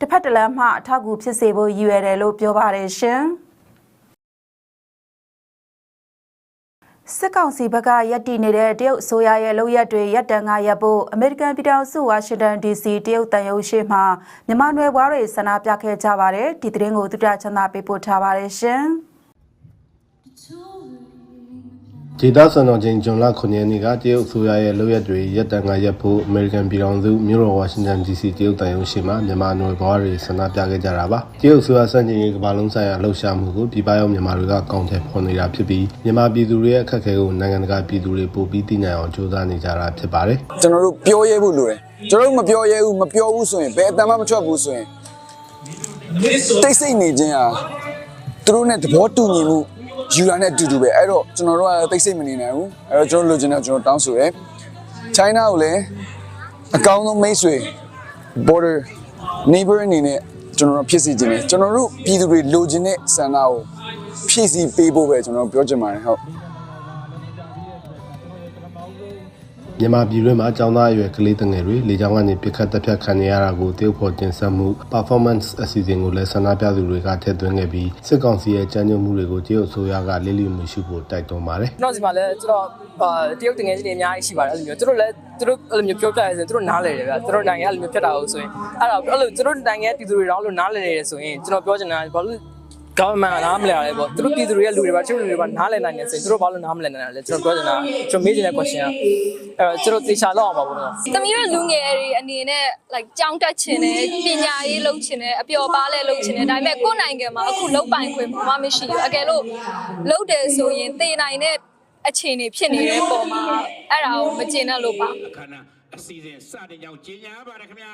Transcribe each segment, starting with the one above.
တစ်ဖက်တစ်လမ်းမှအထောက်အကူဖြစ်စေဖို့ရည်ရွယ်တယ်လို့ပြောပါတယ်ရှင်။စစ်ကောင်စီဘက်ကရပ်တည်နေတဲ့တရုတ်အစိုးရရဲ့လုပ်ရက်တွေရပ်တန့်ကရပ်ဖို့အမေရိကန်ပြည်ထောင်စုဝါရှင်တန် DC တရုတ်တန်ရုံရှိမှမြန်မာနွယ်ဘွားတွေဆန္ဒပြခဲ့ကြပါတယ်ဒီသတင်းကိုသူတချမ်းသာပေးပို့ထားပါတယ်ရှင်။ ဒေသစံတော်ချိန်ဂျွန်လ9ရက်နေ့ကတရုတ်အစိုးရရဲ့လုပ်ရက်တွေရပ်တန့်ကရပ်ဖို့အမေရိကန်ပြည်ထောင်စုမြို့တော်ဝါရှင်တန် DC တရုတ်တန်ရုံရှိမှာမြန်မာနွယ်ဘွားတွေဆန္ဒပြခဲ့ကြတာပါတရုတ်အစိုးရစံချိန်ရေးကမ္ဘာလုံးဆိုင်ရာလှုပ်ရှားမှုကိုပြည်ပရောက်မြန်မာတွေကကောင်းထည့်ဖော်နေတာဖြစ်ပြီးမြန်မာပြည်သူတွေရဲ့အခက်အခဲကိုနိုင်ငံတကာပြည်သူတွေပိုပြီးသိနိုင်အောင်ကြိုးစားနေကြတာဖြစ်ပါတယ်ကျွန်တော်တို့ပြောရဲဖို့လိုတယ်ကျွန်တော်တို့မပြောရဲဘူးမပြောဘူးဆိုရင်ဘယ်အတမ်းမှမထွက်ဘူးဆိုရင်တိတ်ဆိတ်နေခြင်းဟာသူတို့နဲ့သဘောတူညီမှု ယူရတဲ့အတူတူပဲအဲ့တော့ကျွန်တော်တို့ကတိတ်ဆိတ်မနေနိုင်ဘူးအဲ့တော့ကျွန်တော်လိုချင်တဲ့ကျွန်တော်တောင်းဆိုရဲ China ကိုလည်းအကောင်းဆုံးမိတ်ဆွေ border neighbor အနေနဲ့ကျွန်တော်တို့ဖြစ်စီခြင်းတယ်ကျွန်တော်တို့ပြည်သူတွေလိုချင်တဲ့ဆန္ဒကိုဖြည့်ဆည်းပေးဖို့ပဲကျွန်တော်ပြောချင်ပါတယ်ဟုတ် မြန်မာပြည်တွင်းမှာကျောင်းသားအရွယ်ကလေးငယ်တွေလေကြောင်းကနေပြစ်ခတ်တက်ဖြတ်ခံနေရတာကိုတရုတ်ဖော်တင်ဆက်မှု performance အစီအစဉ်ကိုလည်းဆန္ဒပြသူတွေကထည့်သွင်းခဲ့ပြီးစစ်ကောင်စီရဲ့ကြမ်းကြုတ်မှုတွေကိုတရုတ်အစိုးရကလေးလီမှုရှိဖို့တိုက်တွန်းပါတယ်ကျွန်တော်စီမှာလည်းကျွန်တော်အာတရုတ်တငယ်ချင်းတွေအများကြီးရှိပါတယ်အဲ့လိုမျိုးသူတို့လည်းသူတို့အဲ့လိုမျိုးပြောပြရရင်သူတို့နားလည်တယ်ဗျသူတို့နိုင်ငံအဲ့လိုမျိုးဖြစ်တာဟုတ်ဆိုရင်အဲ့တော့အဲ့လိုသူတို့နိုင်ငံပြည်သူတွေတော့အဲ့လိုနားလည်နေတယ်ဆိုရင်ကျွန်တော်ပြောချင်တာဘာလို့ government ကနားမလည်ရလဲပေါ့သူတို့ပြည်သူတွေရဲ့လူတွေပါသူတို့လူတွေပါနားလည်နိုင်တယ်ဆိုရင်သူတို့ဘာလို့နားမလည်နိုင်လဲကျွန်တော်ပြောချင်တာကျွန်တော်မေးချင်တဲ့ question ကအဲ့တော့ကျွန်တော်သေချာလောက်အောင်ပါဘောနော်သမီးတို့လူငယ်တွေအနေနဲ့ like ကြောင်းတက်ချင်တယ်ပညာရေးလုပ်ချင်တယ်အပျော်ပါလဲလုပ်ချင်တယ်ဒါပေမဲ့ကိုယ့်နိုင်ငံမှာအခုလုတ်ပိုင်ခွင့်ဘာမှမရှိဘူးအကယ်လို့လုတ်တယ်ဆိုရင်သေနိုင်တဲ့အခြေအနေဖြစ်နေတဲ့ပုံမှာအဲ့ဒါကိုမကျင်တတ်လို့ပါအခမ်းအနားအစီအစဉ်စတင်ကြောင်းကြေညာပါရခင်ဗျာ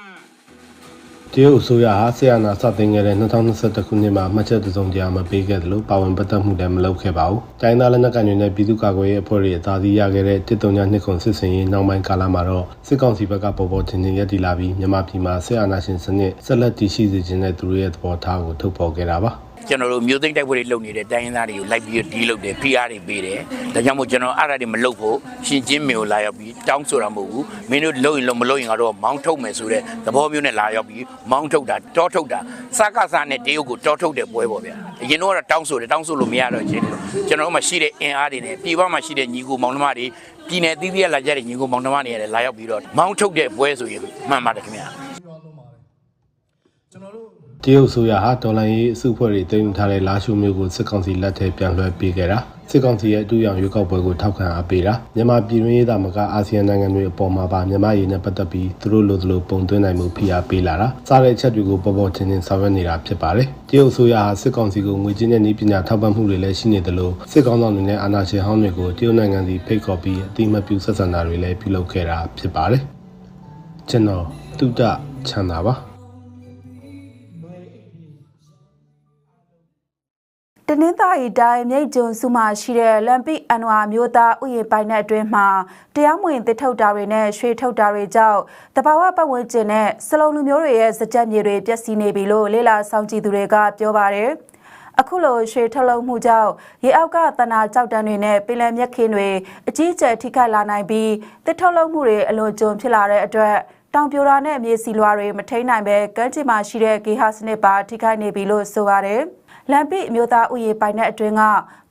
တရုတ်အစိုးရဟာဆီယနာစတင်ခဲ့တဲ့2021ခုနှစ်မှာမှတ်ချက်တစ်စုံတရာမပေးခဲ့သလိုပါဝင်ပတ်သက်မှုလည်းမလုပ်ခဲ့ပါဘူး။တိုင်းသားလက်နက်ကိုင်တွေနဲ့ပြည်သူ့ကာကွယ်ရေးအဖွဲ့တွေအသာစီးရခဲ့တဲ့တစ်တုံညာနှစ်ခုစစ်စင်ရေးနောက်ပိုင်းကာလမှာတော့စစ်ကောင်စီဘက်ကပေါ်ပေါ်ထင်ထင်ရပ်တည်လာပြီးမြန်မာပြည်မှာဆီယနာရှင်စနစ်ဆက်လက်တည်ရှိစေခြင်းနဲ့သူတို့ရဲ့သဘောထားကိုထုတ်ဖော်ခဲ့တာပါ။ ကျွန်တော်တို့မျိုးသိမ့်တိုက်ပွဲတွေလုပ်နေတဲ့တိုင်းရင်းသားတွေကိုလိုက်ပြီးဒီလုပ်တယ် PR တွေပေးတယ်ဒါကြောင့်မို့ကျွန်တော်အဲ့ဒါတွေမလုပ်ဖို့ရှင်ချင်းမျိုးလာရောက်ပြီးတောင်းဆိုတာမဟုတ်ဘူးမင်းတို့လုပ်ရင်လုပ်မလုပ်ရင်ကတော့မောင်းထုတ်မယ်ဆိုတဲ့သဘောမျိုးနဲ့လာရောက်ပြီးမောင်းထုတ်တာတောထုတ်တာစကားစားနဲ့တရုတ်ကိုတောထုတ်တဲ့ပွဲပေါ့ဗျာအရင်တော့တောင်းဆိုတယ်တောင်းဆိုလို့မရတော့ချင်းကျွန်တော်တို့မှာရှိတဲ့အင်အားတွေနဲ့ပြည်ပမှာရှိတဲ့ညီကိုမောင်နှမတွေပြည်နယ်သီးသီးလာကြတဲ့ညီကိုမောင်နှမတွေလည်းလာရောက်ပြီးတော့မောင်းထုတ်တဲ့ပွဲဆိုရင်မှန်ပါတယ်ခင်ဗျာတ ရုတ်အစိုးရဟာဒေါ်လာရေးအစုအဖွဲ့တွေတင်ယူထားတဲ့လာရှုမျိုးကိုစစ်ကောင်စီလက်ထက်ပြန်လွှဲပေးခဲ့တာစစ်ကောင်စီရဲ့အတူရောင်ရွေးကောက်ပွဲကိုထောက်ခံအားပေးတာမြန်မာပြည်တွင်းရေးသားမကအာဆီယံနိုင်ငံတွေအပေါ်မှာပါမြန်မာရေးနဲ့ပတ်သက်ပြီးသူတို့လိုသလိုပုံသွင်းနိုင်မှုဖိအားပေးလာတာစားတဲ့အချက်တွေကိုပေါ်ပေါ်ထင်ထင်ဆောင်ရွက်နေတာဖြစ်ပါတယ်တရုတ်အစိုးရဟာစစ်ကောင်စီကိုငွေကြေးနဲ့နည်းပညာထောက်ပံ့မှုတွေလည်းရှိနေတယ်လို့စစ်ကောင်ဆောင်တွေနဲ့အာဏာရှင်ဟောင်းတွေကိုတရုတ်နိုင်ငံစီဖိတ်ခေါ်ပြီးအတိမတ်ပြုဆက်ဆံတာတွေလည်းပြုလုပ်ခဲ့တာဖြစ်ပါတယ်ကျွန်တော်တုဒ္ဒချမ်းသာပါ နင်္သာရီတိုင်းမြိတ်ကျွန်းစုမှရှိတဲ့လမ်ပိအန်ဝါမျိုးသားဥယျာဉ်ပိုင်တဲ့အတွင်းမှာတရားမဝင်တစ်ထုတ်တာတွေနဲ့ရွှေထုတ်တာတွေကြောင့်တဘာဝပတ်ဝန်းကျင်နဲ့စလုံးလူမျိုးတွေရဲ့စကြက်မြေတွေပျက်စီးနေပြီလို့လေလာဆောင်ကြည့်သူတွေကပြောပါတယ်။အခုလိုရွှေထုတ်လုပ်မှုကြောင့်ရေအောက်ကတနာကြောက်တန်းတွေနဲ့ပင်လယ်မြက်ခင်းတွေအကြီးအကျယ်ထိခိုက်လာနိုင်ပြီးတစ်ထုတ်လုပ်မှုတွေအလွန်ကျွံဖြစ်လာတဲ့အတွက်တောင်ပြိုတာနဲ့မြေစီလွာတွေမထိန်နိုင်ပဲကမ်းခြေမှာရှိတဲ့ဂေဟစနစ်ပါထိခိုက်နေပြီလို့ဆိုပါတယ်။ လမ်ပိအမျိုးသားဥယျာဉ်ပိုင်တဲ့အတွင်းက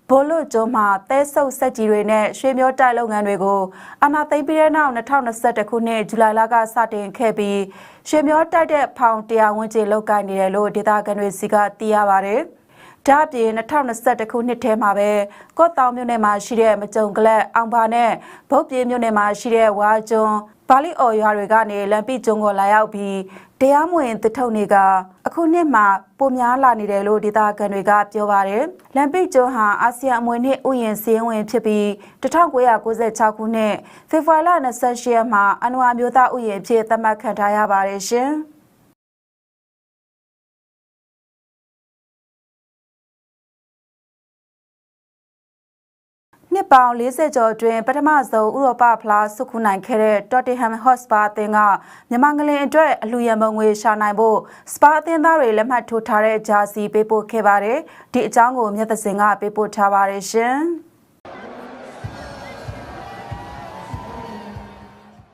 ဘိုလွတ်ကျွန်းမှာတဲဆုပ်ဆက်ကြီးတွေနဲ့ရွှေမျိုးတိုက်လုပ်ငန်းတွေကိုအာနာသိမ့်ပြီးတဲ့နောက်2021ခုနှစ်ဇူလိုင်လကစတင်ခဲ့ပြီးရွှေမျိုးတိုက်တဲ့ဖောင်တရားဝန်ကျင်လောက်ကိုင်းနေတယ်လို့ဒေသခံတွေစီကသိရပါတယ်။ဒါ့အပြင်2021ခုနှစ်ထဲမှာပဲကော့တောင်မြို့နယ်မှာရှိတဲ့မကြုံကလပ်အောင်ပါနဲ့ဗုတ်ပြေမြို့နယ်မှာရှိတဲ့ဝါကျွန်းဘာလီအော်ရွာတွေကနေလမ်းပိကျွန်းကိုလာရောက်ပြီးတရားမဝင်တစ်ထုပ်တွေကအခုနှစ်မှာပိုများလာနေတယ်လို့ဒေသခံတွေကပြောပါတယ်။လမ်းပိကျွန်းဟာအာဆီယံအမွေနှစ်ဥယျာဉ်စည်းဝင်းဖြစ်ပြီး1996ခုနှစ်ဖေဖော်ဝါရီလ28ရက်မှာအနဝမျိုးသားဥယျာဉ်အဖြစ်သတ်မှတ်ခံထားရပါတယ်ရှင်။ နှစ်ပေါင်း40ကျော်အတွင်းပထမဆုံးဥရောပဖလားဆုခုနိုင်ခဲ့တဲ့ Tottenham Hotspur အသင်းကမြန်မာငလင်အတွက်အလူရန်မုံငွေရှာနိုင်ဖို့စပါအသင်းသားတွေလက်မှတ်ထိုးထားတဲ့ဂျာစီပေးပို့ခဲ့ပါတယ်။ဒီအကြောင်းကိုမြတ်သစင်ကပေးပို့ထားပါတယ်ရှင်။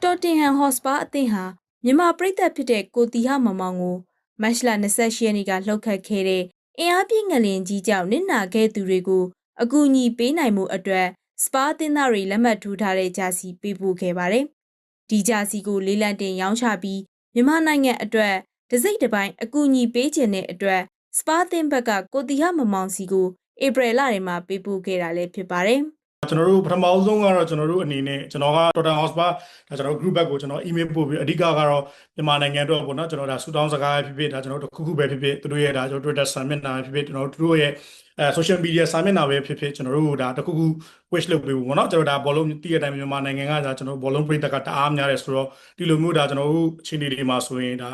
တော်တင်ဟန်ဟော့စပါအသင်းဟာမြန်မာပြည်သက်ဖြစ်တဲ့ကိုတီဟာမောင်မောင်ကိုမတ်လ28ရက်နေ့ကလှုပ်ခတ်ခဲ့တဲ့အင်အားပြင်းငလင်ကြီးကြောင့်နစ်နာခဲ့သူတွေကို အကူအညီပေးနိုင်မှုအတွက်စပါးတင်သားတွေလက်မှတ်ထိုးထားတဲ့ဂျာစီပေးပို့ခဲ့ပါတယ်။ဒီဂျာစီကိုလေးလံတင်ရောင်းချပြီးမြန်မာနိုင်ငံအတွက်တစိမ့်တစ်ပိုင်းအကူအညီပေးခြင်းတဲ့အတွက်စပါးတင်ဘက်ကကိုတီဟမမောင်စီကိုဧပြီလထဲမှာပေးပို့ခဲ့တာလည်းဖြစ်ပါတယ်။ ကျွန်တော်တို့ပထမအဆုံးကတော့ကျွန်တော်တို့အနေနဲ့ကျွန်တော်က Total House ပါဒါကျွန်တော်တို့ group back ကိုကျွန်တော် email ပို့ပြီးအဓိကကတော့မြန်မာနိုင်ငံအတွက်ပေါ့နော်ကျွန်တော်ဒါဆူတောင်းစကားဖြစ်ဖြစ်ဒါကျွန်တော်တို့တစ်ခုခုပဲဖြစ်ဖြစ်သူတို့ရဲ့ဒါကျွန်တော် Twitter စာမျက်နှာဖြစ်ဖြစ်ကျွန်တော်တို့သူတို့ရဲ့အဲ social media စာမျက်နှာပဲဖြစ်ဖြစ်ကျွန်တော်တို့ဒါတစ်ခုခု wish လုပ်ပေးဖို့ပေါ့နော်ကျွန်တော်ဒါဘောလုံးတည့်ရတိုင်းမြန်မာနိုင်ငံကဒါကျွန်တော်ဘောလုံးပြည်သက်ကတအားများတယ်ဆိုတော့ဒီလိုမျိုးဒါကျွန်တော်တို့အခြေအနေတွေမှာဆိုရင်ဒါ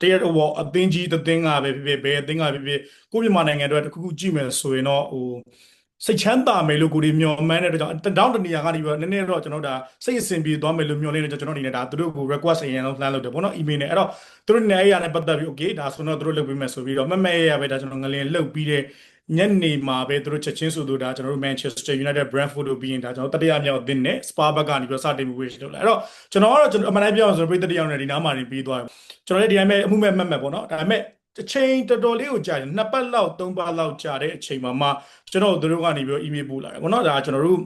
တရတော့အသင်းကြီးတစ်သင်းကပဲဖြစ်ဖြစ်ဘယ်အသင်းကပဲဖြစ်ဖြစ်ကိုမြန်မာနိုင်ငံအတွက်တစ်ခုခုကြည့်မယ်ဆိုရင်တော့ဟို စိတ်ချမ်းသာမယ်လို့ကိုဒီမျှော်မှန်းတဲ့အတွက်ကြောင့်တောင်းတနေရာကနေပြီးတော့နည်းနည်းတော့ကျွန်တော်ဒါစိတ်အစဉ်ပြေသွားမယ်လို့မျှော်လင့်နေကျွန်တော်အနေနဲ့ဒါသူတို့ကို request အရင်ဆုံး plan လုပ်တယ်ပေါ့နော် email နဲ့အဲ့တော့သူတို့နေရာနဲ့ပတ်သက်ပြီး okay ဒါဆိုတော့သူတို့လုပ်ပေးမယ်ဆိုပြီးတော့မမဲရပဲဒါကျွန်တော်ငလင်လှုပ်ပြီးတဲ့ညနေမှာပဲသူတို့ချက်ချင်းဆိုသူဒါကျွန်တော်တို့ Manchester United Brentford တို့ပြီးရင်ဒါကျွန်တော်တတိယမြောက်အသင်းနဲ့ Spa ဘက်ကနေပြီးတော့စတင်ပြီး wish လုပ်လာအဲ့တော့ကျွန်တော်ကတော့ကျွန်တော်အမှန်တမ်းပြောအောင်ဆိုတော့ပြည်သက်တယောက်နဲ့ဒီနားမှာနေပြီးသွားတယ်ကျွန်တော်လည်းဒီတိုင်းပဲအမှုမဲ့မှတ်မှတ်ပေါ့နော်ဒါပေမဲ့ အချိန်တော်တော်လေးကိုကြာတယ်နှစ်ပတ်လောက်သုံးပတ်လောက်ကြာတဲ့အချိန်မှာမှကျွန်တော်တို့ကနေပြီးတော့ email ပို့လာတယ်ပေါ့နော်ဒါကျွန်တော်တို့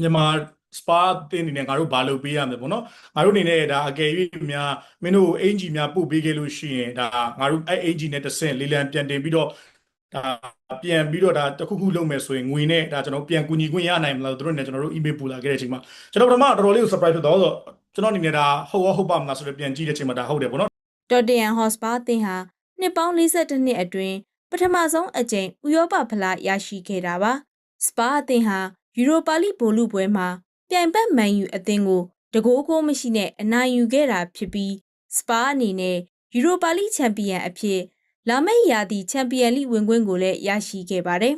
မြန်မာ spa တင်းနေနဲ့ငါတို့ဘာလုပ်ပေးရမလဲပေါ့နော်ငါတို့အနေနဲ့ဒါအကယ်၍များမင်းတို့အင်ဂျီများပို့ပေးခဲ့လို့ရှိရင်ဒါငါတို့အဲ့အင်ဂျီနဲ့တစ်ဆင့်လေးလံပြန်တင်ပြီးတော့ဒါပြန်ပြီးတော့ဒါတခုခုလုပ်မယ်ဆိုရင်ငွေနဲ့ဒါကျွန်တော်ပြန်ကူညီခွင့်ရနိုင်မလားတို့နဲ့ကျွန်တော်တို့ email ပို့လာခဲ့တဲ့အချိန်မှာကျွန်တော်ပထမတော်တော်လေးကို surprise ဖြစ်သွားတော့ကျွန်တော်အနေနဲ့ဒါဟုတ်ရောဟုတ်ပါမလားဆိုတော့ပြန်ကြည့်တဲ့အချိန်မှာဒါဟုတ်တယ်ပေါ့နော်တော်တယန်ဟော့စပါအသင်းဟာ နှစ်ပေါင်း42နှစ်အတွင်းပထမဆုံးအကြိမ်ဥရောပဖလားရရှိခဲ့တာပါစပါအသင်းဟာယူရိုပါလိဘိုလ်လုပွဲမှာပြိုင်ဘက်မန်ယူအသင်းကိုတကိုးကိုမရှိနဲ့အနိုင်ယူခဲ့တာဖြစ်ပြီးစပါအနေနဲ့ယူရိုပါလိချန်ပီယံအဖြစ်လာမယ့်ရာသီချန်ပီယံလိဝင်ခွင့်ကိုလည်းရရှိခဲ့ပါတယ်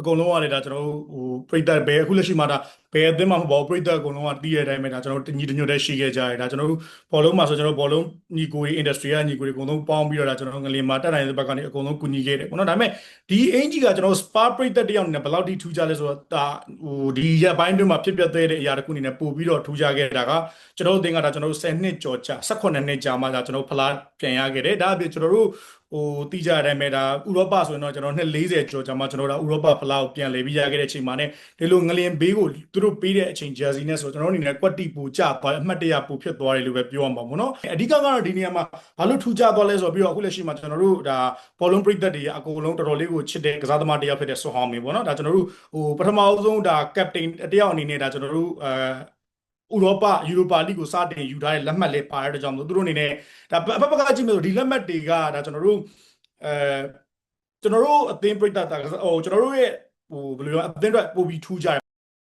အကုန်လုံးကလည်းဒါကျွန်တော်တို့ဟိုပရိသတ်ဘယ်အခုလက်ရှိမှာဒါဘယ်အသင်းမှမဟုတ်ပါဘူးပရိသတ်အကုန်လုံးကတီးတဲ့အတိုင်းပဲဒါကျွန်တော်တို့တညီတညွတ်တည်းရှိခဲ့ကြတယ်ဒါကျွန်တော်တို့ဘောလုံးမှာဆိုကျွန်တော်တို့ဘောလုံးညီကိုတွေ industry ကညီကိုတွေအကုန်လုံးပေါင်းပြီးတော့ဒါကျွန်တော်တို့ငလင်မှာတက်နိုင်တဲ့ဘက်ကနေအကုန်လုံးကူညီခဲ့တယ်ပေါ့နော်ဒါပေမဲ့ဒီအင်ဂျီကကျွန်တော်တို့ spa ပရိသတ်တယောက်နဲ့ဘယ်လောက်ထိထူးခြားလဲဆိုတော့ဒါဟိုဒီရက်ပိုင်းတွင်းမှာဖြစ်ပျက်သေးတဲ့အရာတစ်ခုအနေနဲ့ပို့ပြီးတော့ထူးခြားခဲ့တာကကျွန်တော်တို့အသင်းကဒါကျွန်တော်တို့10နှစ်ကျော်ကြာ18နှစ်ကြာမှဒါကျွန်တော်တို့ဖလားပြန်ရခဲ့တယ်ဒါအပြင်ကျွန်တော်တို့ ဟိုတီးကြတဲ့အတိုင်းပဲဒါဥရောပဆိုရင်တော့ကျွန်တော်နှစ်40ကျော်ကြာမှကျွန်တော်တို့ဥရောပဖလားကိုပြန်လည်ပြီးရခဲ့တဲ့အချိန်မှာ ਨੇ ဒီလိုငလင်ဘေးကိုသူတို့ပေးတဲ့အချိန်ဂျာစီနဲ့ဆိုကျွန်တော်တို့အနေနဲ့ကွက်တီပူကြသွားအမှတ်တရပူဖြစ်သွားတယ်လို့ပဲပြောရမှာပေါ့နော်အဓိကကတော့ဒီနေရာမှာဘာလို့ထူးခြားသွားလဲဆိုတော့ပြီးတော့အခုလက်ရှိမှာကျွန်တော်တို့ဒါဘောလုံးပရိသတ်တွေအကုန်လုံးတော်တော်လေးကိုချစ်တဲ့ကစားသမားတစ်ယောက်ဖြစ်တဲ့ဆွဟောင်းမင်းပေါ့နော်ဒါကျွန်တော်တို့ဟိုပထမအဆုံးဒါကပတိန်တယောက်အနေနဲ့ဒါကျွန်တော်တို့အဲ ဥရောပယူရိုပါလိကိုစတင်ယူထားတဲ့လက်မှတ်လေးပါတဲ့ကြောင့်မို့သူတို့အနေနဲ့ဒါဘက်ဘက်ကကြည့်မယ်ဆိုဒီလက်မှတ်တွေကဒါကျွန်တော်တို့အဲကျွန်တော်တို့အသင်းပြိတ္တာဟိုကျွန်တော်တို့ရဲ့ဟိုဘယ်လိုပြောအသင်းအတွက်ပို့ပြီးထူးကြတယ်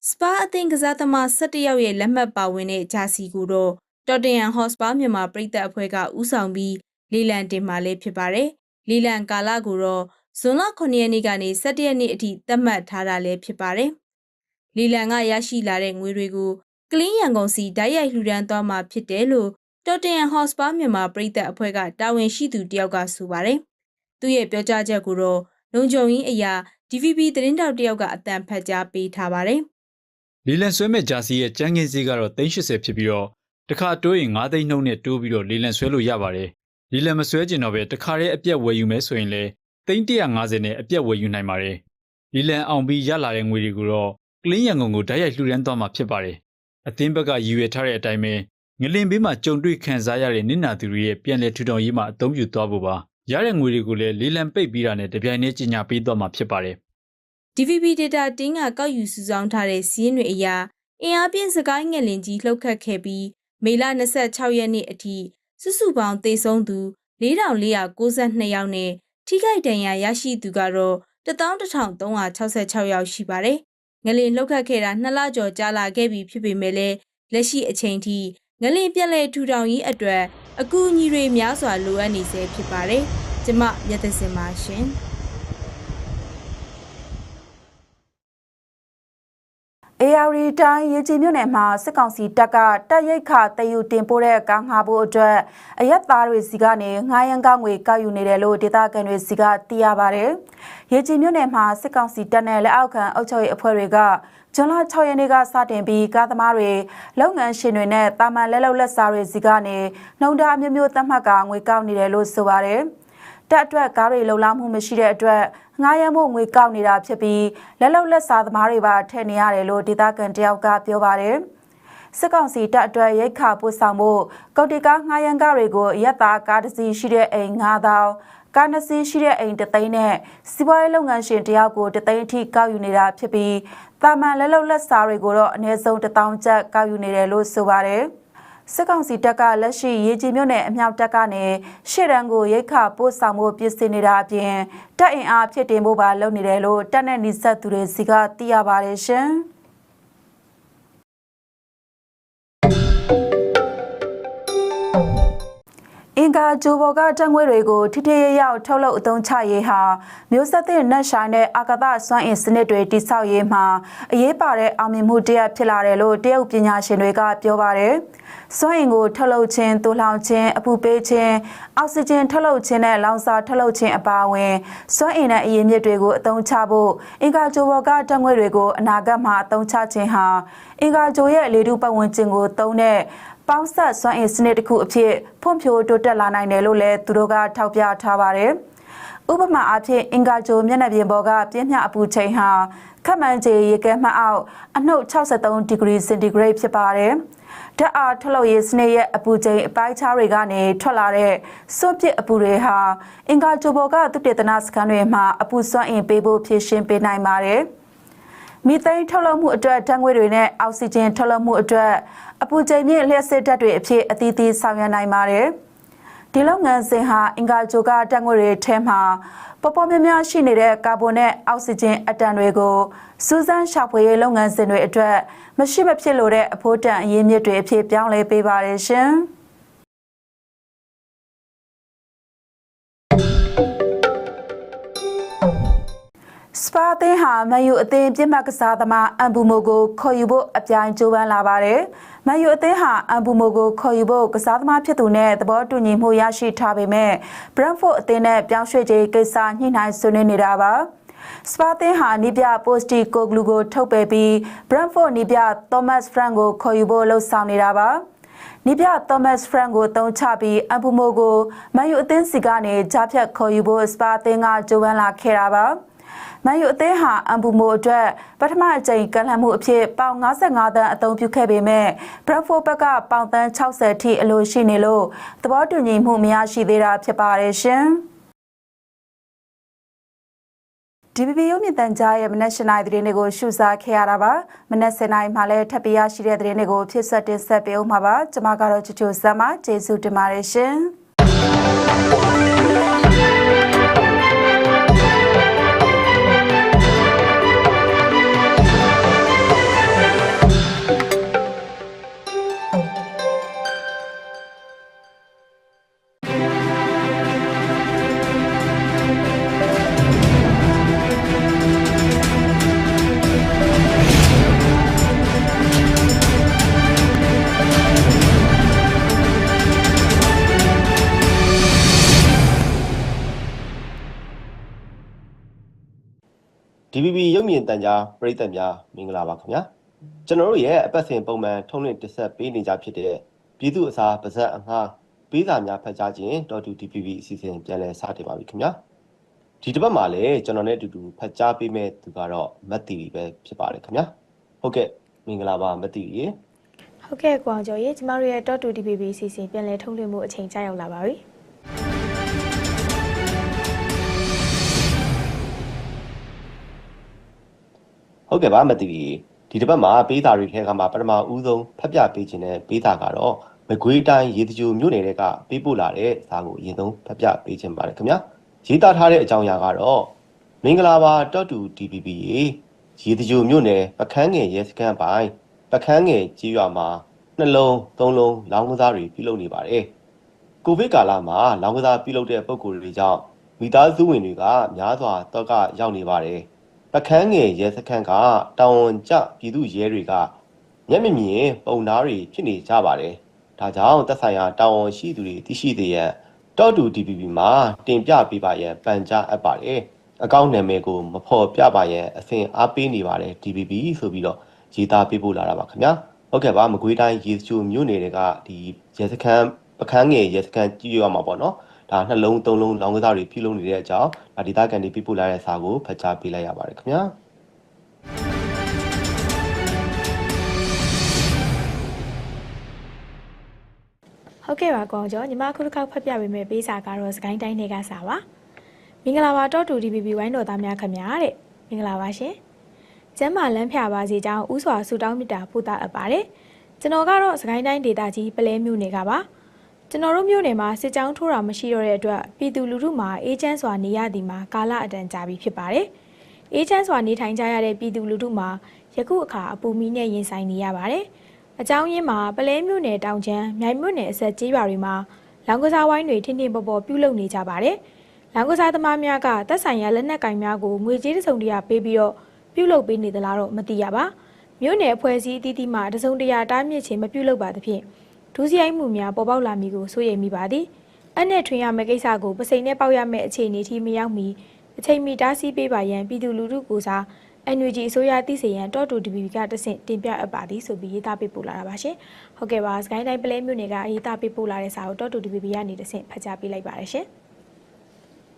စပါအသင်းကစားသမား17ယောက်ရဲ့လက်မှတ်ပါဝင်တဲ့ဂျာစီကိုတော့တော်တယန်ဟော့စပါမြန်မာပြည်သက်အဖွဲ့ကဥဆောင်ပြီးလီလန်တင်มาလေးဖြစ်ပါတယ်။လီလန်ကာလာကိုတော့ဇွန်လ9ရက်နေ့ကနေ17ရက်နေ့အထိသတ်မှတ်ထားတာလည်းဖြစ်ပါတယ်။လီလန်ကရရှိလာတဲ့ငွေတွေကို ကလင်းရန်ကုန်စီဓာတ်ရိုက်လှူဒန်းသွားမှာဖြစ်တယ်လို့တော်တယန်ဟော့စပါမြန်မာပြည်သက်အဖွဲ့ကတာဝန်ရှိသူတယောက်ကဆိုပါတယ်။သူ့ရဲ့ပြောကြားချက်ကိုတော့လုံခြုံရေးအရာ DVB သတင်းတောက်တယောက်ကအတန်ဖတ်ကြားပေးထားပါတယ်။လီလန်ဆွဲမဲ့ဂျာစီရဲ့ကျန်းကင်းစည်းကတော့380ဖြစ်ပြီးတော့တစ်ခါတိုးရင်9သိန်းနှုန်းနဲ့တိုးပြီးတော့လီလန်ဆွဲလို့ရပါတယ်။လီလန်မဆွဲကျင်တော့ပဲတစ်ခါတည်းအပြက်ဝယ်ယူမယ်ဆိုရင်လည်းသိန်း150နဲ့အပြက်ဝယ်ယူနိုင်ပါတယ်။လီလန်အောင်ပြီးရလာတဲ့ငွေတွေကိုတော့ကလင်းရန်ကုန်ကိုဓာတ်ရိုက်လှူဒန်းသွားမှာဖြစ်ပါတယ်။ အသင်းဘက်ကရည်ရွယ်ထားတဲ့အတိုင်းပဲငလင်ဘေးမှာကြုံတွေ့ခံစားရတဲ့နစ်နာသူတွေရဲ့ပြန်လည်ထူထောင်ရေးမှာအသုံးပြုသွားဖို့ပါ။ရတဲ့ငွေတွေကိုလည်းလီလန်ပိတ်ပြီးတာနဲ့တပြိုင်တည်းကြီးညာပေးသွားမှာဖြစ်ပါတယ်။ DVB data တင်းကကောက်ယူစုဆောင်းထားတဲ့စီးရင်တွေအရာအင်အားပြင်းစကိုင်းငယ်လင်ကြီးလှုပ်ခတ်ခဲ့ပြီးမေလ26ရက်နေ့အထိစုစုပေါင်းသေဆုံးသူ4492ယောက်နဲ့ထိခိုက်ဒဏ်ရာရရှိသူကတော့11366ယောက်ရှိပါတယ်။ ငလင်လှုပ်ခတ်ခဲ့တာနှစ်လကျော်ကြာလာခဲ့ပြီဖြစ်ပေမဲ့လည်းလက်ရှိအချိန်ထိငလင်ပြက်လက်ထူထောင်ရေးအတွက်အကူအညီတွေများစွာလိုအပ်နေဆဲဖြစ်ပါတယ်။ကျမမြတ်သစင်ပါရှင်။ AR တိုင်းရေကြီးမြို့နယ်မှာစစ်ကောင်စီတပ်ကတပ်ရိတ်ခတယူတင်ပို့တဲ့ကားငှားဖို့အတွက်အရက်သားတွေစီကနေငှားရမ်းကားငွေကောက်ယူနေတယ်လို့ဒေသခံတွေစီကသိရပါတယ်။ရေကြီးမြို့နယ်မှာစစ်ကောင်စီတပ်နဲ့လက်အောက်ခံအုပ်ချုပ်ရေးအဖွဲ့တွေကဇွန်လ6ရက်နေ့ကစတင်ပြီးကားသမားတွေလုပ်ငန်းရှင်တွေနဲ့တာမန်လက်လုပ်လက်စားတွေစီကနေနှုံတာမျိုးမျိုးသတ်မှတ်ကငွေကောက်နေတယ်လို့ဆိုပါတယ်။ တက်အတွက်ကားတွေလုံလောက်မှုမရှိတဲ့အတွက်ငားရမ်းမှုငွေကောက်နေတာဖြစ်ပြီးလက်လုံလက်စားသမားတွေပါထည့်နေရတယ်လို့ဒေသခံတယောက်ကပြောပါတယ်စစ်ကောင်စီတပ်အတွက်ရိတ်ခါပို့ဆောင်မှုကုတ်တီကားငှားရမ်းကားတွေကိုရက်သားကားတစ်စီးရှိတဲ့အိမ်9000ကားနှစ်စီးရှိတဲ့အိမ်တစ်သိန်းနဲ့စီးပွားရေးလုပ်ငန်းရှင်တယောက်ကိုတစ်သိန်းအထိကောက်ယူနေတာဖြစ်ပြီးတာမန်လက်လုံလက်စားတွေကိုတော့အနည်းဆုံး1000ကျပ်ကောက်ယူနေတယ်လို့ဆိုပါတယ် စစ်ကောင်စီတပ်ကလက်ရှိရေကြီးမြို့နယ်အမြောက်တပ်ကနေရှေ့တန်းကိုရိတ်ခါပို့ဆောင်မှုပြင်ဆင်နေတာအပြင်တပ်အင်အားဖြစ်တင်ဖို့ပါလုပ်နေတယ်လို့တပ်နဲ့နှိဆက်သူတွေစီကသိရပါတယ်ရှင်။ င်္ဂါဂျိုဘော်ကတက်ငွေတွေကိုထိထိရရောက်ထုတ်လုပ်အသုံးချရေးဟာမျိုးဆက်သစ်နက်ရှိုင်းတဲ့အာကာသစွမ်းအင်စနစ်တွေတိစောက်ရေးမှာအရေးပါတဲ့အောင်မြင်မှုတစ်ရပ်ဖြစ်လာတယ်လို့တရုတ်ပညာရှင်တွေကပြောပါတယ်။စွမ်းအင်ကိုထုတ်လုပ်ခြင်း၊တူလောင်ခြင်း၊အပူပေးခြင်း၊အောက်ဆီဂျင်ထုတ်လုပ်ခြင်းနဲ့လောင်စာထုတ်လုပ်ခြင်းအပါအဝင်စွမ်းအင်နဲ့အရင်းမြစ်တွေကိုအသုံးချဖို့အင်္ဂါဂျိုဘော်ကတက်ငွေတွေကိုအနာဂတ်မှာအသုံးချခြင်းဟာအင်္ဂါဂျိုရဲ့လေထုပတ်ဝန်းကျင်ကိုသုံးတဲ့ ပေါင်းဆက်စွမ်းအင်စနစ်တစ်ခုအဖြစ်ဖွံ့ဖြိုးတိုးတက်လာနိုင်တယ်လို့လည်းသူတို့ကထောက်ပြထားပါတယ်။ဥပမာအားဖြင့်အင်္ဂါဂျိုမျက်နှာပြင်ပေါ်ကပြင်းပြအပူချိန်ဟာခက်မှန်ခြေရေခဲမှတ်အောက်အနှုတ်63ဒီဂရီစင်တီဂရိတ်ဖြစ်ပါတယ်။ဓာတ်အားထုတ်လုပ်ရေးစနစ်ရဲ့အပူချိန်အပိုင်းခြားတွေကနေထွက်လာတဲ့စွန့်ပစ်အပူတွေဟာအင်္ဂါဂျိုဘော်ကသုတေသနစခန်းတွေမှာအပူစွမ်းအင်ပေးဖို့ဖြည့်ရှင်းပေးနိုင်ပါတယ်။မီသိန်းထုတ်လုပ်မှုအတွက်ဓာတ်ငွေတွေနဲ့အောက်ဆီဂျင်ထုတ်လုပ်မှုအတွက် အပူချိန်မြင့်လျှက်စစ်ဓာတ်တွေအဖြစ်အသီးသီးဆောင်ရွက်နိုင်ပါတယ်။ဒီလုပ်ငန်းစဉ်ဟာအင်္ဂါဂျိုကဓာတ်ငွေတွေထဲမှာပေါ်ပေါ်များများရှိနေတဲ့ကာဗွန်နဲ့အောက်ဆီဂျင်အတန်တွေကိုစူးစမ်းရှာဖွေရေးလုပ်ငန်းစဉ်တွေအတွက်မရှိမဖြစ်လိုတဲ့အဖို့တန်အရင်းမြစ်တွေအဖြစ်ပြောင်းလဲပေးပါတယ်ရှင်။ စပါအသင်းဟာမန်ယူအသင်းပြစ်မှတ်ကစားသမားအန်ဘူမိုကိုခေါ်ယူဖို့အပြိုင်ကြိုးပမ်းလာပါတယ်။မန်ယူအသင်းဟာအန်ဘူမိုကိုခေါ်ယူဖို့ကစားသမားဖြစ်သူနဲ့သဘောတူညီမှုရရှိထားပေမဲ့ဘရန့်ဖို့အသင်းနဲ့ပြောင်းရွှေ့ခြင်းကိစ္စညှိနှိုင်းဆွေးနွေးနေတာပါ။စပါသင်းဟာနီးပြပိုစတီကိုဂလူကိုထုတ်ပယ်ပြီးဘရန့်ဖို့နီးပြသောမတ်ဖရန်ကိုခေါ်ယူဖို့လှုံ့ဆော်နေတာပါ။နီးပြသောမတ်ဖရန်ကိုတုံးချပြီးအန်ဘူမိုကိုမန်ယူအသင်းစီကနေကြားဖြတ်ခေါ်ယူဖို့စပါအသင်းကကြိုးပမ်းလာခဲ့တာပါ။ မန်ယူအသင်းဟာအမ်ဘူမိုအတွက်ပထမအကြိမ်ကန်လှန်မှုအဖြစ်ပေါင်55တန်းအသုံးပြုခဲ့ပေမဲ့ဘရက်ဖို့ဘက်ကပေါင်တန်း60ထိအလိုရှိနေလို့သဘောတူညီမှုမရရှိသေးတာဖြစ်ပါတယ်ရှင်။ DPP ရုပ်မြင်သံကြားရဲ့မနက်၈နာရီသတင်းတွေကိုရှုစားခဲ့ရတာပါမနက်7နာရီမှလည်းထပ်ပြရရှိတဲ့သတင်းတွေကိုဖြစ်ဆက်တင်ဆက်ပေးဦးမှာပါကျွန်မကတော့ချူချူဆမ်းပါကျေးဇူးတင်ပါတယ်ရှင်။ DVB ရုပ်မြင်သံကြားပရိသတ်များမင်္ဂလာပါခင်ဗျာကျွန်တော်တို့ရဲ့အပတ်စဉ်ပုံမှန်ထုံးလွှင့်တင်ဆက်ပေးနေကြဖြစ်တဲ့ပြည်သူအစားပါဇက်အငှားပေးစာများဖတ်ကြားခြင်းတော်တူ DVB အစီအစဉ်ပြန်လည်စတင်ပါပြီခင်ဗျာဒီတစ်ပတ်မှာလည်းကျွန်တော်နဲ့အတူတူဖတ်ကြားပေးမဲ့သူကတော့မတ်တီပဲဖြစ်ပါတယ်ခင်ဗျာဟုတ်ကဲ့မင်္ဂလာပါမတ်တီရေဟုတ်ကဲ့ကွာကျော်ရေကျမတို့ရဲ့ Top 2 DPP စီစဉ်ပြန်လည်ထုတ်လွှင့်မှုအချိန်ကြာရောက်လာပါပြီ ဟုတ်ကဲ့ပါမတ်တီရေဒီတစ်ပတ်မှာပေးစာတွေထဲကမှပထမဦးဆုံးဖတ်ပြပေးခြင်းတဲ့ပေးစာကတော့မကွေးတိုင်းရေတကြိုမြို့နယ်ကပေးပို့လာတဲ့စာကိုအရင်ဆုံးဖတ်ပြပေးခြင်းပါတယ်ခင်ဗျာရေးသားထားတဲ့အကြောင်းအရာကတော့မင်္ဂလာပါတော့တူ DPP ရေရေတကြိုမြို့နယ်ပကန်းငယ်ရဲစခန်းပိုင်းပကန်းငယ်ကြီးရွာမှာနှလုံးသုံးလုံးလောင်းကစားတွေပြုလုပ်နေပါတယ်ကိုဗစ်ကာလမှာလောင်းကစားပြုလုပ်တဲ့ပုံကိုယ်တွေကြောင့်မိသားစုဝင်တွေကများစွာတော့ကရောက်နေပါတယ် ပကန်းငယ်ရဲစခန်းကတာဝန်ကျပြည်သူရဲတွေကမျက်မမြင်ပုံသားတွေဖြစ်နေကြပါတယ်ဒါကြောင့်သက်ဆိုင်ရာတာဝန်ရှိသူတွေသိရှိသေးရန်တော့တူ DPP မှာတင်ပြပေးပါရန်ပန်ကြားအပ်ပါတယ်အကောင့်နာမည်ကိုမဖော်ပြပါရန်အစဉ်အားပေးနေပါတယ် DPP ဆိုပြီးတော့ရေးသားပေးပို့လာတာပါခင်ဗျာဟုတ်ကဲ့ပါမကွေးတိုင်းရေချိုမြို့နယ်တွေကဒီရဲစခန်းပကန်းငယ်ရဲစခန်းကြီးရွာမှာပေါ့နော် ဒါနှလုံးသုံးလုံးလောင်းကစားတွေပြုလုပ်နေတဲ့အကြောင်းဒါဒေတာကန်တွေပြပို့လာတဲ့စာကိုဖတ်ကြားပေးလိုက်ရပါတယ်ခင်ဗျာဟုတ်ကဲ့ပါကောင်းကျော်ညီမအခုတစ်ခေါက်ဖတ်ပြပေးမယ့်ပေးစာကတော့စကိုင်းတိုင်းတွေကစာပါမင်္ဂလာပါတော့တူ DPP ဝိုင်းတော်သားများခင်ဗျာတဲ့မင်္ဂလာပါရှင်ကျမ်းမာလန်းဖြာပါစေကြောင်းဥစွာဆုတောင်းမေတ္တာပို့သအပ်ပါတယ်ကျွန်တော်ကတော့စကိုင်းတိုင်းဒေသကြီးပလဲမြို့နယ်ကပါ ကျွန်တော်တို့မြို့နယ်မှာစစ်ကြောင်းထိုးတာမရှိတော့တဲ့အတွက်ပြည်သူလူထုမှာအေးချမ်းစွာနေရသည်မှာကာလအတန်ကြာပြီဖြစ်ပါတယ်အေးချမ်းစွာနေထိုင်ကြရတဲ့ပြည်သူလူထုမှာယခုအခါအပူမီနဲ့ရင်ဆိုင်နေရပါတယ်အကြောင်းရင်းမှာပလဲမြို့နယ်တောင်ချမ်းမြိုင်မြို့နယ်အဆက်ကျေးရွာတွေမှာလောင်ကစားဝိုင်းတွေထင်းထင်းပေါ်ပေါ်ပြုလုပ်နေကြပါတယ်။လောင်ကစားသမားများကတက်ဆိုင်ရာလက်နက်ကင်များကိုငွေကြေးတစ်စုံတရာပေးပြီးတော့ပြုလုပ်ပေးနေသလားတော့မသိရပါ။မြို့နယ်အဖွဲ့အစည်းအသီးသီးမှတစ်စုံတရာတားမြစ်ခြင်းမပြုလုပ်ပါသဖြင့် ဒုစရိုက်မှုများပေါ်ပေါက်လာမည်ကိုစိုးရိမ်မိပါသည်။အဲ့နဲ့ထွင်ရမယ့်ကိစ္စကိုပစိန်နဲ့ပေါက်ရမယ့်အခြေအနေထိမရောက်မီအချိန်မီတားဆီးပေးပါရန်ပြည်သူလူထုကိုစား NUG အစိုးရသိစေရန်တော့တူ DPP ကတဆင့်တင်ပြအပ်ပါသည်ဆိုပြီးရေးသားပေးပို့လာတာပါရှင်။ဟုတ်ကဲ့ပါစကိုင်းတိုင်းပလဲမြို့နယ်ကရေးသားပေးပို့လာတဲ့စာကိုတော့တူ DPP ကနေတဆင့်ဖတ်ကြားပေးလိုက်ပါတယ်ရှင်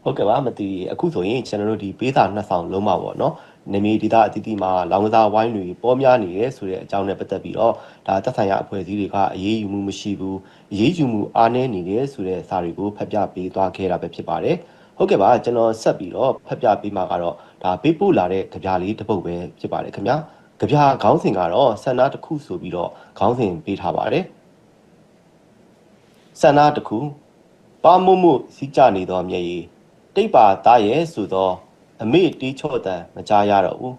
ဟုတ်ကဲ့ပါမတီအခုဆိုရင်ကျွန်တော်တို့ဒီပေးစာနှစ်ဆောင်လုံးပါပေါ့နော် နေမီဒေတာအတီးတီမှာလောင်ကစားဝိုင်းတွေပေါ်များနေတယ်ဆိုတဲ့အကြောင်းနဲ့ပတ်သက်ပြီးတော့ဒါသက်ဆိုင်ရာအဖွဲ့အစည်းတွေကအေးအေးယူမှုမရှိဘူးအေးအေးယူမှုအားနည်းနေတယ်ဆိုတဲ့စာတွေကိုဖတ်ပြပေးသွားခဲ့တာပဲဖြစ်ပါတယ်ဟုတ်ကဲ့ပါကျွန်တော်ဆက်ပြီးတော့ဖတ်ပြပေးမှာကတော့ဒါပေးပို့လာတဲ့ကြပြလေးတစ်ပုဒ်ပဲဖြစ်ပါတယ်ခင်ဗျာကြပြခေါင်းစဉ်ကတော့ဆန္ဒတစ်ခုဆိုပြီးတော့ခေါင်းစဉ်ပေးထားပါတယ်ဆန္ဒတစ်ခုပါမုံမှုစီးကြနေသောမျက်ရည်တိတ်ပါသားရဲ့ဆိုသော အမေတီးချော့တန်မကြားရတော့ဘူး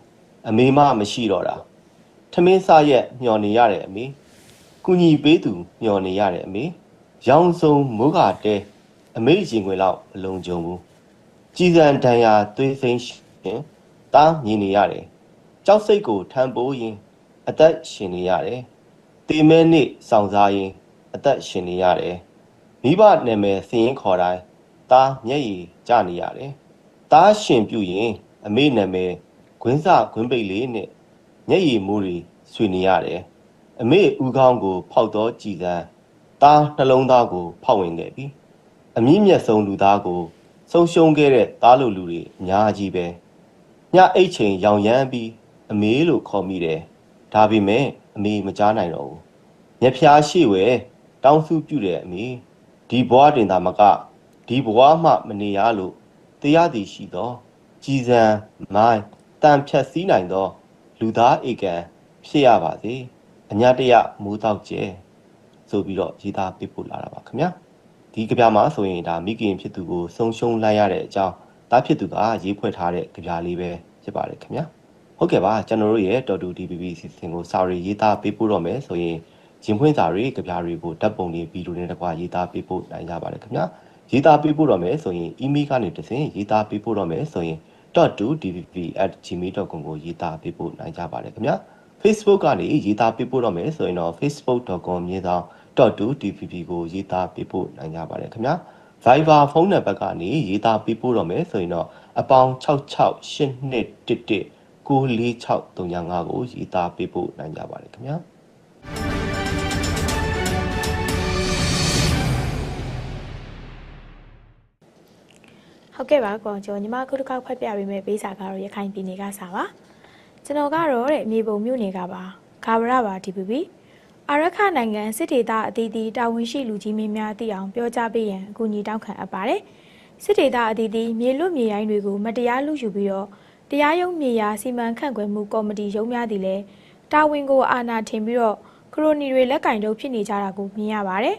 အမေမမရှိတော့တာထမင်းစားရက်မျောနေရတဲ့အမေကုညီပေးသူမျောနေရတဲ့အမေရောင်စုံမိုးကတဲအမေရင်ခွင်လောက်မလုံခြုံဘူးကြည်စံတန်ရာသွေးစိမ့်ရှင်တားမြင်နေရတယ်ကြောက်စိတ်ကိုထမ်းပိုးရင် အသက်ရှင်နေရတယ်တေမဲနစ်ဆောင်စားရင် အသက်ရှင်နေရတယ်မိဘနာမည်စည်ရင်ခေါ်တိုင်းတားမျက်ရည်ကျနေရတယ် တားရှင်ပြုရင်အမေနာမည်ခွင်းစခွင်းပိတ်လေးနဲ့မျက်ရည်မိုးတွေဆွေနေရတယ်အမေဦးခေါင်းကို ဖောက်တော့ကြည်စံတားနှလုံးသားကို ဖောက်ဝင်ခဲ့ပြီအမြင့်မြတ်ဆုံးလူသားကိုဆုံးရှုံးခဲ့တဲ့သားလူလူတွေအများကြီးပဲညအိတ်ချိန်ရောင်ရမ်းပြီးအမေလို့ခေါ်မိတယ်ဒါပေမဲ့အမေမကြားနိုင်တော့ဘူးမျက်ဖျားရှိဝဲတောင်းစုပြုတယ်အမေဒီဘွားတင်တာမကဒီဘွားမှမနေရလို့ တရားသည်ရှိသောကြည်စံမိုင်းတန်ဖြတ်စည်းနိုင်သော လူသားဧကံဖြစ်ရပါစေအညာတရမိုးတောက်ကျဲဆိုပြီးတော့ရေးသားပေးပို့လာတာပါခင်ဗျာဒီကြပြမှာဆိုရင်ဒါမိခင်ဖြစ်သူကိုဆုံးရှုံးလိုက်ရတဲ့အကြောင်းတားဖြစ်သူကရေးဖွဲ့ထားတဲ့ကြပြလေးပဲဖြစ်ပါတယ်ခင်ဗျာဟုတ်ကဲ့ပါကျွန်တော်တို့ရဲ့တော်တူ DBB စီစဉ်ကိုစာရီရေးသားပေးပို့တော့မယ်ဆိုရင်ရင်ဖွင့်စာတွေကြပြတွေကိုဓာတ်ပုံတွေဗီဒီယိုတွေတကွာရေးသားပေးပို့နိုင်ကြပါတယ်ခင်ဗျာ ရေးသားပေးပို့တော့မယ်ဆိုရင် email ကနေတဆင့်ရေးသားပေးပို့တော့မယ်ဆိုရင် .2dpp@gmail.com ကိုရေးသားပေးပို့နိုင်ကြပါတယ်ခင်ဗျာ Facebook ကနေရေးသားပေးပို့တော့မယ်ဆိုရင်တော့ facebook.com မြေဆောင် .2dpp ကိုရေးသားပေးပို့နိုင်ကြပါတယ်ခင်ဗျာ Viber ဖုန်းနံပါတ်ကနေရေးသားပေးပို့တော့မယ်ဆိုရင်တော့အပေါင်း668211 94635ကိုရေးသားပေးပို့နိုင်ကြပါတယ်ခင်ဗျာ ဟုတ်ကဲ့ပါကောကျော်ညီမအခုတစ်ခေါက်ဖတ်ပြပေးမယ့်ပေးစာကတော့ရခိုင်ပြည်နယ်ကစာပါကျွန်တော်ကတော့တဲ့မြေပုံမြို့နယ်ကပါဂါဗရပါ DPP အာရခနိုင်ငံစစ်ဒေသအသီးသီးတာဝန်ရှိလူကြီးမင်းများသိအောင်ပြောကြားပေးရန်အကူအညီတောင်းခံအပ်ပါတယ်စစ်ဒေသအသီးသီးမြေလွတ်မြေရိုင်းတွေကိုမတရားလူယူပြီးတော့တရားရုံးမြေယာစီမံခန့်ခွဲမှုကော်မတီရုံးများသည်လည်းတာဝန်ကိုအာဏာထင်ပြီးတော့ခရိုနီတွေလက်ကင်တုပ်ဖြစ်နေကြတာကိုမြင်ရပါတယ်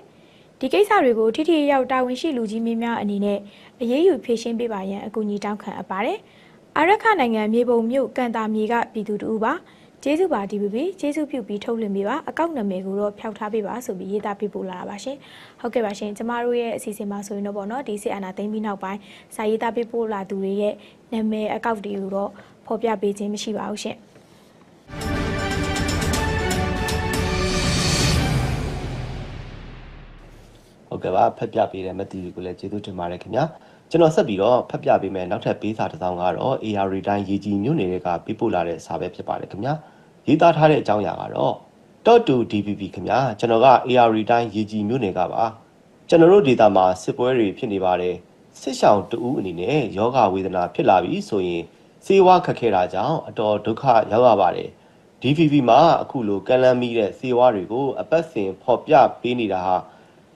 ဒီကိစ္စတွေကိုထိထိရောက်တာဝန်ရှိလူကြီးမင်းများအနေနဲ့အရေးယူဖြေရှင်းပေးပါရန်အကူအညီတောင်းခံအပ်ပါတယ်။အာရခနိုင်ငံမြေပုံမြို့ကန်တာမြေကပြည်သူတူပါကျေးဇူးပါ DPP ကျေးဇူးပြုပြီးထုတ်လွှင့်ပေးပါအကောင့်နာမည်ကိုတော့ဖျောက်ထားပေးပါဆိုပြီးရေးသားပေးပို့လာတာပါရှင်။ဟုတ်ကဲ့ပါရှင်ကျမတို့ရဲ့အစီအစဉ်မှာဆိုရင်တော့ပေါ့နော်ဒီစစ်အာဏာသိမ်းပြီးနောက်ပိုင်းစာရေးသားပေးပို့လာသူတွေရဲ့နာမည်အကောင့်တွေကိုတော့ဖော်ပြပေးခြင်းမရှိပါဘူးရှင်။ ဟုတ်ကဲ့ပါဖတ်ပြပေးတဲ့မတီကိုလည်းကျေးဇူးတင်ပါတယ်ခင်ဗျာကျွန်တော်ဆက်ပြီးတော့ဖတ်ပြပေးမယ်နောက်ထပ်ပေးစာတစ်စောင်းကတော့ AR တိုင်းရေကြီးမြို့နယ်ကပေးပို့လာတဲ့စာပဲဖြစ်ပါတယ်ခင်ဗျာရေးသားထားတဲ့အကြောင်းအရာကတော့ .2 DPP ခင်ဗျာကျွန်တော်က AR တိုင်းရေကြီးမြို့နယ်ကပါကျွန်တော်တို့ဒေတာမှာစစ်ပွဲတွေဖြစ်နေပါတယ်စစ်ဆောင်တူဦးအနေနဲ့ယောဂဝေဒနာဖြစ်လာပြီဆိုရင်စေဝါခက်ခဲတာကြောင့်အတော်ဒုက္ခရောက်ရပါတယ် DVV မှာအခုလိုကန့်လန့်မိတဲ့စေဝါတွေကိုအပတ်စဉ်ဖော်ပြပေးနေတာဟာ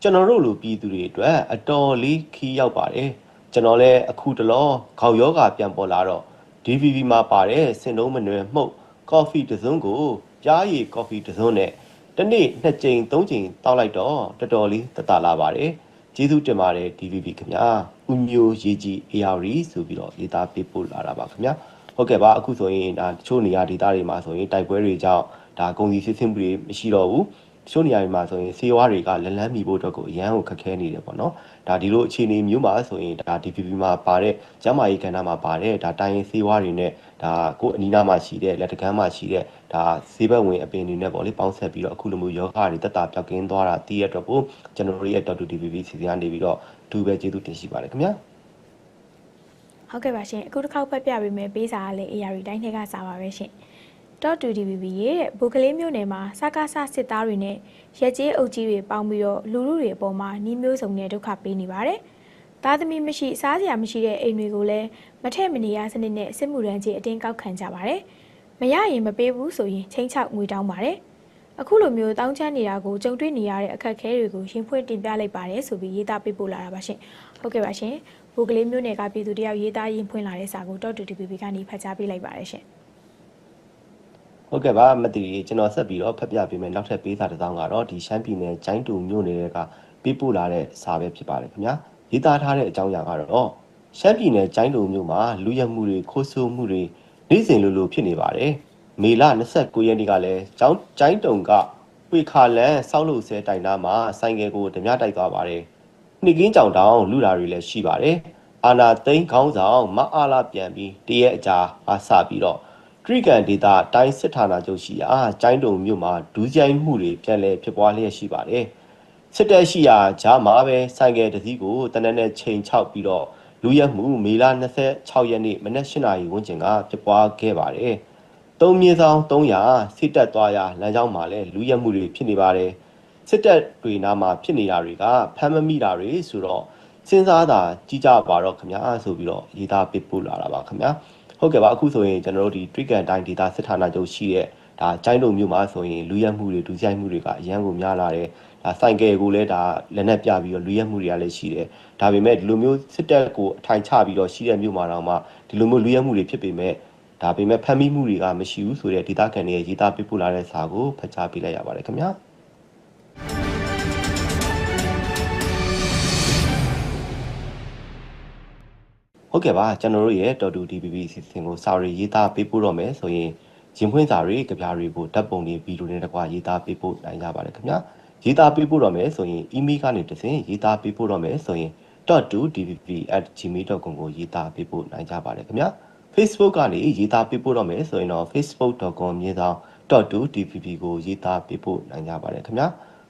ကျွန်တော်တို့လူပြည်သူတွေအတွက်အတော်လေးခီးရောက်ပါတယ်ကျွန်တော်လည်းအခုတလောခေါက်ယောဂပြန်ပေါ်လာတော့ DVV မှာပါတဲ့စင်တုံးမနွယ်မှုတ်ကော်ဖီတစ်စုံကိုကြားရည်ကော်ဖီတစ်စုံနဲ့တစ်နေ့နှစ်ကြိမ်သုံးကြိမ်တောက်လိုက်တော့တော်တော်လေးတတလာပါတယ်ကျေးဇူးတင်ပါတယ် DVB ခင်ဗျာဦးမျိုးရေးကြီး AR ဆိုပြီးတော့ရေးသားပေးပို့လာတာပါခင်ဗျာဟုတ်ကဲ့ပါအခုဆိုရင်ဒါတချို့နေရာဒေသတွေမှာဆိုရင်တိုက်ပွဲတွေကြောင့်ဒါကုန်စည်စစ်ဆင်မှုတွေမရှိတော့ဘူး တချို့နေရာတွေမှာဆိုရင်စေဝါတွေကလလန်းမီဖို့အတွက်ကိုအရန်ကိုခက်ခဲနေတယ်ပေါ့နော်ဒါဒီလိုအခြေအနေမျိုးမှာဆိုရင်ဒါ DPP မှာပါတဲ့ကျမ်းမာရေးကဏ္ဍမှာပါတဲ့ဒါတိုင်းရင်းစေဝါတွေနဲ့ဒါကိုယ်အနီးနားမှာရှိတဲ့လက်တကမ်းမှာရှိတဲ့ဒါစေဘက်ဝင်အပင်တွေနဲ့ပေါ့လေပေါင်းဆက်ပြီးတော့အခုလိုမျိုးယောဂတွေတက်တာပြောက်ကင်းသွားတာတည်ရတော့ကိုကျွန်တော်တို့ရဲ့ Dr. DPP စီစဉ်ကနေပြီးတော့အထူးပဲကျေးဇူးတင်ရှိပါတယ်ခင်ဗျာဟုတ်ကဲ့ပါရှင်အခုတစ်ခေါက်ဖတ်ပြပေးမယ်ပေးစာကလည်း AR တိုင်းထဲကစာပါပဲရှင် တော့ 2DBB ရဲ့ဘိုကလေးမျိုးနယ်မှာစကားဆစစ်သားတွေနဲ့ရက်ကျေးအုပ်ကြီးတွေပေါင်းပြီးတော့လူလူတွေအပေါ်မှာနှီးမျိုးစုံနဲ့ဒုက္ခပေးနေပါတယ်။သားသမီးမရှိစားစရာမရှိတဲ့အိမ်တွေကိုလည်းမထက်မနေရစနစ်နဲ့စစ်မှုရန်ကြီးအတင်းကောက်ခံကြပါတယ်။မရရင်မပေးဘူးဆိုရင်ချင်းချောက်ငွေတောင်းပါတယ်။အခုလိုမျိုးတောင်းချမ်းနေတာကိုကြုံတွေ့နေရတဲ့အခက်အခဲတွေကိုရှင်းဖွင့်တင်ပြလိုက်ပါတယ်ဆိုပြီးရေးသားပေးပို့လာတာပါရှင်။ဟုတ်ကဲ့ပါရှင်။ဘိုကလေးမျိုးနယ်ကပြည်သူတယောက်ရေးသားရင်ဖွင့်လာတဲ့စာကိုတော့ 2DBB ကနေဖတ်ကြားပေးလိုက်ပါတယ်ရှင်။ ဟုတ်ကဲ့ပါမတီးကျွန်တော်ဆက်ပြီးတော့ဖတ်ပြပေးမယ်နောက်ထပ်ပေးစာတစ်စောင်းကတော့ဒီရှမ်းပြည်နယ်ကျိုင်းတူမြို့နယ်ကပေးပို့လာတဲ့စာပဲဖြစ်ပါတယ်ခင်ဗျာရေးသားထားတဲ့အကြောင်းအရာကတော့ရှမ်းပြည်နယ်ကျိုင်းတူမြို့မှာလူရမှုတွေခိုးဆိုးမှုတွေနေ့စဉ်လိုလိုဖြစ်နေပါတယ်မေလ29ရက်နေ့ကလည်းကျောင်းကျိုင်းတုံကဝေခါလန်စောက်လို့ဆဲတိုင်နာမှာဆိုင်ငယ်ကိုဓမြတိုက်သွားပါတယ်နှိကင်းကြောင်တောင်လူလာတွေလည်းရှိပါတယ်အာနာသိန်းခေါင်းဆောင်မအားလာပြန်ပြီးတရက်အကြာအားစပြီးတော့ တရိကန်ဒေတာတိုင်းစစ်ဌာနချုပ်ရှိရာကျိုင်းတုံမြို့မှာဒူးကြိုင်းမှုတွေပြန်လည်ဖြစ်ပွားလျက်ရှိပါတယ်။စစ်တပ်ရှိရာဂျာမှာပဲဆိုင်ကယ်တစ်စီးကိုတနက်နဲ့ချိန်ချောက်ပြီးတော့လူရက်မှုမေလ26ရက်နေ့မနက်၈နာရီဝန်းကျင်ကဖြစ်ပွားခဲ့ပါတယ်။သုံးမြင်းဆောင်300စစ်တပ်သွားရာလမ်းကြောင်းမှာလည်းလူရက်မှုတွေဖြစ်နေပါတယ်။စစ်တပ်တွေနားမှာဖြစ်နေတာတွေကဖမ်းမမိတာတွေဆိုတော့စဉ်းစားတာကြီးကြပါတော့ခင်ဗျာဆိုပြီးတော့ရေးသားပေးပို့လာတာပါခင်ဗျာ။ ဟုတ်ကဲ့ပါအခုဆိုရင်ကျွန်တော်တို့ဒီ Trigan တိုင်းဒေတာစစ်ဌာနချုပ်ရှိတဲ့ဒါကျိုင်းတုံမြို့မှာဆိုရင်လူရက်မှုတွေဒူးဆိုင်မှုတွေကအရန်ကိုများလာတယ်ဒါဆိုင်ကယ်ကိုလည်းဒါလက်နက်ပြပြီးတော့လူရက်မှုတွေကလည်းရှိတယ်ဒါပေမဲ့ဒီလိုမျိုးစစ်တပ်ကိုအထိုင်ချပြီးတော့ရှိတဲ့မြို့မှာတော့မှဒီလိုမျိုးလူရက်မှုတွေဖြစ်ပေမဲ့ဒါပေမဲ့ဖမ်းမိမှုတွေကမရှိဘူးဆိုတဲ့ဒေတာကန်တွေရဲ့ရေးသားပေးပို့လာတဲ့စာကိုဖတ်ကြားပေးလိုက်ရပါတယ်ခင်ဗျာ ဟုတ်ကဲ့ပါကျွန်တော်တို့ရဲ့တော်တူ DPP စီစဉ်ကိုစာရီရေးသားပေးပို့တော့မယ်ဆိုရင်ရင်ဖွင့်စာရီကြပြတွေကိုဓာတ်ပုံတွေဗီဒီယိုတွေနဲ့တကွာရေးသားပေးပို့နိုင်ကြပါတယ်ခင်ဗျာရေးသားပေးပို့တော့မယ်ဆိုရင် email ကနေတစ်ဆင့်ရေးသားပေးပို့တော့မယ်ဆိုရင် .2dpp@gmail.com ကိုရေးသားပေးပို့နိုင်ကြပါတယ်ခင်ဗျာ Facebook ကနေရေးသားပေးပို့တော့မယ်ဆိုရင်တော့ facebook.com မြေဆောင် .2dpp ကိုရေးသားပေးပို့နိုင်ကြပါတယ်ခင်ဗျာ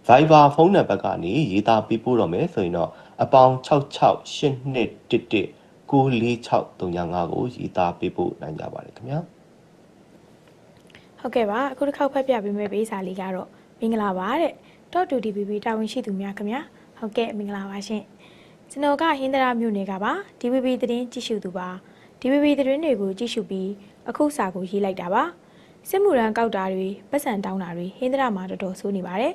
Viber ဖုန်းနံပါတ်ကနေရေးသားပေးပို့တော့မယ်ဆိုရင်တော့အပေါင်း668211 94635ကိုရေးသားပေးပို့နိုင်ကြပါတယ်ခင်ဗျာဟုတ်ကဲ့ပါအခုတစ်ခေါက်ဖတ်ပြပေးမယ့်ပေးစာလေးကတော့မင်္ဂလာပါတဲ့ .2DBB တာဝန်ရှိသူများခင်ဗျာဟုတ်ကဲ့မင်္ဂလာပါရှင်ကျွန်တော်ကဟင်္ဒရာမြို့နယ်ကပါ DBB သတင်းကြည့်ရှုသူပါ DBB သတင်းတွေကိုကြည့်ရှုပြီးအခုစာကိုရေးလိုက်တာပါစစ်မှုရန်ကောက်တာတွေပတ်စံတောင်းတာတွေဟင်္ဒရာမှာတော်တော်ဆိုးနေပါတယ်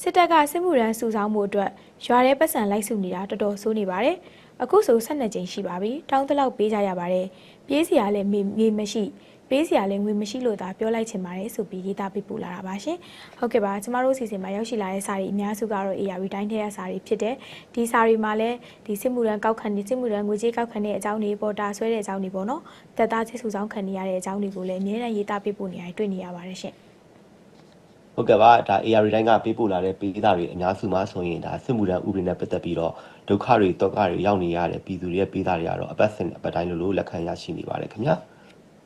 စစ်တပ်ကစစ်မှုရန်စုဆောင်းမှုအတွက်ရွာထဲပတ်စံလိုက်စုနေတာတော်တော်ဆိုးနေပါတယ် အခုဆို12ကြိမ်ရှိပါပြီတောင်းတလောက်ပေးကြရပါတယ်ပြေးစရာလည်းမေမရှိပေးစရာလည်းငွေမရှိလို့သာပြောလိုက်ချင်ပါတယ်ဆိုပြီးရေးသားပေးပို့လာတာပါရှင်ဟုတ်ကဲ့ပါကျမတို့စီစဉ်မှာရောက်ရှိလာတဲ့စာရီအများစုကတော့ AR တိုင်းထဲကစာရီဖြစ်တဲ့ဒီစာရီမှာလည်းဒီစစ်မှုရန်ကောက်ခံနေစစ်မှုရန်ငွေကြေးကောက်ခံတဲ့အကြောင်းတွေပေါ်တာဆွဲတဲ့အကြောင်းတွေပေါ့နော်တက်သားချစ်စုဆောင်ခံနေရတဲ့အကြောင်းတွေကိုလည်းအများနဲ့ရေးသားပေးပို့နေရတယ်တွေ့နေရပါတယ်ရှင်ဟုတ်ကဲ့ပါဒါ AR တိုင်းကပေးပို့လာတဲ့ပေးသားတွေအများစုမှာဆိုရင်ဒါစစ်မှုထမ်းဥပဒေနဲ့ပတ်သက်ပြီးတော့ ဒုက္ခတွေတောကတွေရောက်နေရတဲ့ပြည်သူတွေရဲ့ပေးသားတွေကတော့အပတ်စဉ်အပတ်တိုင်းလိုလိုလက်ခံရရှိနေပါတယ်ခင်ဗျာ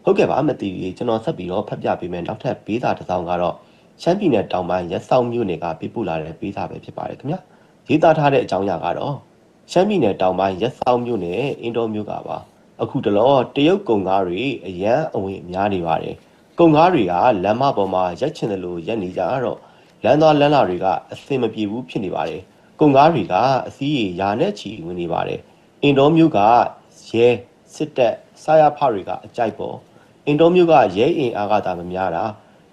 ဟုတ်ကဲ့ပါမသိဘူးကျွန်တော်ဆက်ပြီးတော့ဖတ်ပြပေးမယ်နောက်ထပ်ပေးသားတစ်စောင်းကတော့ရှမ်းပြည်နယ်တောင်ပိုင်းရက်ဆောင်မြို့နယ်ကပေးပို့လာတဲ့ပေးသားပဲဖြစ်ပါတယ်ခင်ဗျာရေးသားထားတဲ့အကြောင်းအရာကတော့ရှမ်းပြည်နယ်တောင်ပိုင်းရက်ဆောင်မြို့နယ်အင်ဒိုမြို့ကပါအခုတလောတရုတ်ကုံကားတွေအရန်အဝင်များနေပါတယ်ကုံကားတွေကလမ်းမပေါ်မှာရက်ချင်တယ်လို့ရက်နေကြတော့လမ်းသွားလမ်းလာတွေကအဆင်မပြေဘူးဖြစ်နေပါတယ် ကုန်ကားတွေကအစီးရေရာနဲ့ချီဝင်နေပါတယ်အင်ဒိုမျိုးကရဲစစ်တပ်စာရဖတွေကအကြိုက်ပေါ်အင်ဒိုမျိုးကရဲအင်အားကသာမများတာ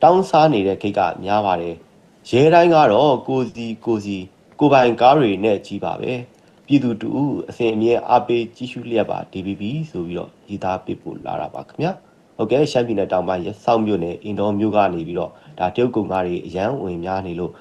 တောင်းစားနေတဲ့ခိတ်ကများပါတယ်ရဲတိုင်းကတော့ကိုစီကိုစီကိုပိုင်ကားတွေနဲ့ကြီးပါပဲပြည်သူတူအစဉ်အမြဲအားပေးကြီးစုလျက်ပါ DBB ဆိုပြီးတော့ရေးသားပေးပို့လာတာပါခင်ဗျာဟုတ်ကဲ့ရှမ်းပြည်နယ်တောင်ပိုင်းရစောင်းမြို့နယ်အင်ဒိုမျိုးကနေပြီးတော့ဒါတရုတ်ကုန်ကားတွေအရန်ဝင်များနေလို့